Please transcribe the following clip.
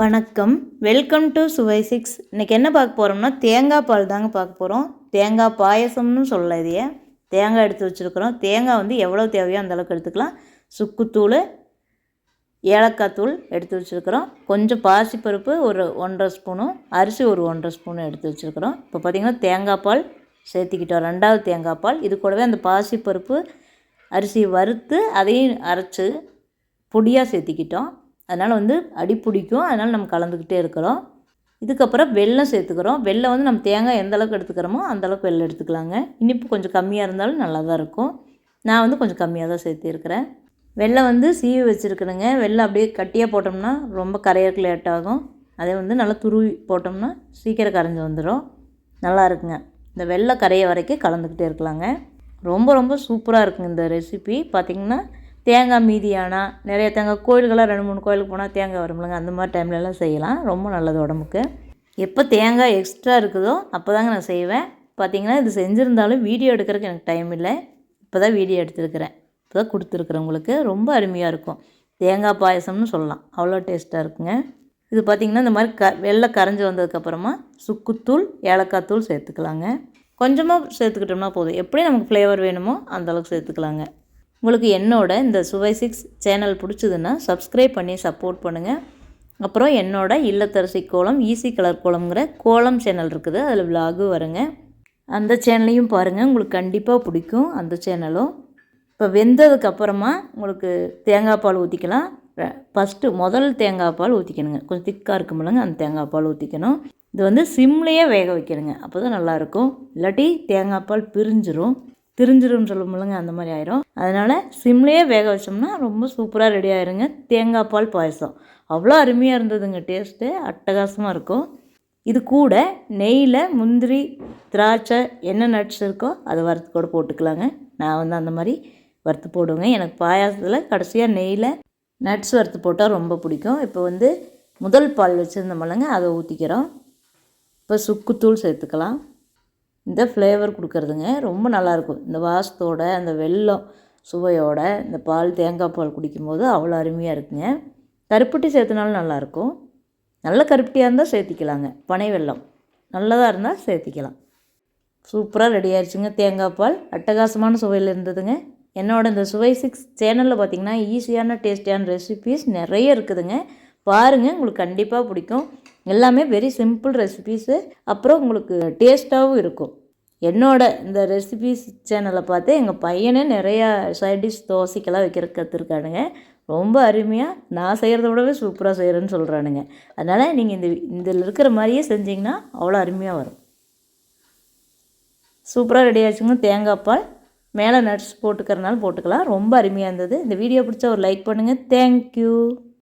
வணக்கம். Welcome to சுவை six இன்றைக்கி என்ன பார்க்க போகிறோம்னா தேங்காய் பால் தாங்க பார்க்க போகிறோம் தேங்காய் பாயசம்னு சொல்லலாம் இதையே. தேங்காய் எடுத்து வச்சுருக்குறோம். தேங்காய் வந்து எவ்வளோ தேவையோ அந்தளவுக்கு எடுத்துக்கலாம். சுக்குத்தூள் ஏலக்காய் தூள் எடுத்து வச்சுருக்குறோம். கொஞ்சம் பாசிப்பருப்பு ஒரு ஒன்றரை ஸ்பூனும் அரிசி ஒரு ஒன்றரை ஸ்பூனும் எடுத்து வச்சுருக்குறோம். இப்போ பார்த்திங்கன்னா தேங்காய் பால் சேர்த்திக்கிட்டோம். ரெண்டாவது தேங்காய் பால். இது கூடவே அந்த பாசிப்பருப்பு அரிசி வறுத்து அதையும் அரைச்சி பொடியாக சேர்த்திக்கிட்டோம். அதனால் வந்து அடி பிடிக்கும். அதனால் நம்ம கலந்துக்கிட்டே இருக்கிறோம். இதுக்கப்புறம் வெள்ளம் சேர்த்துக்கிறோம். வெள்ளம் வந்து நம்ம தேங்காய் எந்த அளவுக்கு எடுத்துக்கிறோமோ அந்தளவுக்கு வெள்ளம் எடுத்துக்கலாங்க. இனிப்பு கொஞ்சம் கம்மியாக இருந்தாலும் நல்லா தான் இருக்கும். நான் வந்து கொஞ்சம் கம்மியாக தான் சேர்த்திருக்கிறேன். வெள்ளம் வந்து சீவி வச்சுருக்குறேங்க வெள்ளம் அப்படியே கட்டியாக போட்டோம்னா ரொம்ப கரையறக்கு லேட் ஆகும். அதே வந்து நல்லா துருவி போட்டோம்னா சீக்கிரம் கரைஞ்சி வந்துடும் நல்லா இருக்குங்க. இந்த வெள்ளை கரைய வரைக்கும் கலந்துக்கிட்டே இருக்கலாங்க. ரொம்ப ரொம்ப சூப்பராக இருக்குங்க இந்த ரெசிபி பார்த்திங்கன்னா தேங்காய் மீதியானால் நிறைய தேங்காய் கோயில்களாக ரெண்டு மூணு கோயிலுக்கு போனால் தேங்காய் வரும்லங்க அந்த மாதிரி டைம்லலாம் செய்யலாம். ரொம்ப நல்லது உடம்புக்கு. எப்போ தேங்காய் எக்ஸ்ட்ரா இருக்குதோ அப்போ தாங்க நான் செய்வேன். பார்த்திங்கன்னா இது செஞ்சுருந்தாலும் வீடியோ எடுக்கிறதுக்கு எனக்கு டைம் இல்லை. இப்போ தான் வீடியோ எடுத்துருக்கிறேன். இப்போ தான் கொடுத்துருக்குறேன் உங்களுக்கு. ரொம்ப அருமையாக இருக்கும். தேங்காய் பாயசம்னு சொல்லலாம். அவ்வளோ டேஸ்ட்டாக இருக்குங்க. இது பார்த்திங்கன்னா இந்த மாதிரி க வெள்ளை கரைஞ்சி வந்ததுக்கப்புறமா சுக்குத்தூள் ஏலக்காய் தூள் சேர்த்துக்கலாங்க. கொஞ்சமாக சேர்த்துக்கிட்டோம்னா போதும். எப்படி நமக்கு ஃப்ளேவர் வேணுமோ அந்தளவுக்கு சேர்த்துக்கலாங்க. உங்களுக்கு என்னோட இந்த சுவை சிக்ஸ் சேனல் பிடிச்சதுன்னா சப்ஸ்கிரைப் பண்ணி சப்போர்ட் பண்ணுங்கள் அப்புறம் என்னோட இல்லத்தரசி கோலம் ஈஸி கலர் கோலம்ங்கிற கோலம் சேனல் இருக்குது. அதில் விலாகு வருங்க. அந்த சேனலையும் பாருங்கள் உங்களுக்கு கண்டிப்பாக பிடிக்கும் அந்த சேனலும். இப்போ வெந்ததுக்கப்புறமா உங்களுக்கு தேங்காய் பால் ஊற்றிக்கலாம் ஃபஸ்ட்டு முதல் தேங்காய் பால் ஊற்றிக்கணுங்க கொஞ்சம் திக்காக இருக்குமில்லங்க அந்த தேங்காய் பால் ஊற்றிக்கணும் இது வந்து சிம்லேயே வேக வைக்கணுங்க. அப்போ தான் நல்லாயிருக்கும் இல்லாட்டி தேங்காய் பால் பிரிஞ்சிரும். திரிஞ்சிரும்னு சொல்லுமில்லங்க அந்த மாதிரி ஆயிரும். அதனால் சிம்லேயே வேக வச்சோம்னா ரொம்ப சூப்பராக ரெடி ஆயிருங்க. தேங்காய் பால் பாயசம். அவ்வளோ அருமையாக இருந்ததுங்க டேஸ்ட்டு அட்டகாசமாக இருக்கும். இது கூட நெய்யில் முந்திரி திராட்சை என்ன நட்ஸ் இருக்கோ அதை வறுத்து கூட போட்டுக்கலாங்க. நான் வந்து அந்த மாதிரி வறுத்து போடுவேங்க. எனக்கு பாயாசத்தில் கடைசியாக நெய்யில் நட்ஸ் வறுத்து போட்டால் ரொம்ப பிடிக்கும். இப்போ வந்து முதல் பால் வச்சுருந்தோம்லங்க அதை ஊற்றிக்கிறோம் இப்போ சுக்குத்தூள் சேர்த்துக்கலாம். இந்த ஃப்ளேவர் கொடுக்குறதுங்க ரொம்ப நல்லாயிருக்கும் இந்த வாசத்தோட அந்த வெல்லம் சுவையோட இந்த பால் தேங்காய் பால் குடிக்கும்போது அவ்வளோ அருமையாக இருக்குங்க. கருப்பட்டி சேர்த்துனாலும் நல்லாயிருக்கும் நல்ல கருப்பட்டியாக இருந்தால் சேர்த்திக்கலாங்க. பனை வெல்லம். நல்லதாக இருந்தால் சேர்த்திக்கலாம். சூப்பராக ரெடி ஆயிடுச்சுங்க தேங்காய் பால் அட்டகாசமான சுவையில் இருந்ததுங்க. என்னோட இந்த சுவை சிக்ஸ் சேனலில் பார்த்திங்கன்னா ஈஸியான டேஸ்டியான ரெசிபீஸ் நிறைய இருக்குதுங்க. பாருங்கள் உங்களுக்கு கண்டிப்பாக பிடிக்கும். எல்லாமே வெரி சிம்பிள் ரெசிபீஸு அப்புறம் உங்களுக்கு டேஸ்ட்டாகவும் இருக்கும். என்னோட இந்த ரெசிபீஸ் சேனலை பார்த்து எங்கள் பையனே நிறையா சைட் டிஷ் தோசைக்கெல்லாம் வைக்கிற கற்றுருக்கானுங்க ரொம்ப அருமையாக நான் செய்கிறத விடவே சூப்பராக செய்கிறேன்னு சொல்கிறானுங்க அதனால் நீங்கள் இந்த இதில் இருக்கிற மாதிரியே செஞ்சிங்கன்னா அவ்வளோ அருமையாக வரும். சூப்பராக ரெடி ஆச்சுங்க தேங்காய் பால் மேலே நட்ஸ் போட்டுக்கிறனாலும் போட்டுக்கலாம். ரொம்ப அருமையாக இருந்தது. இந்த வீடியோ பிடிச்சா ஒரு லைக் பண்ணுங்கள் தேங்க்யூ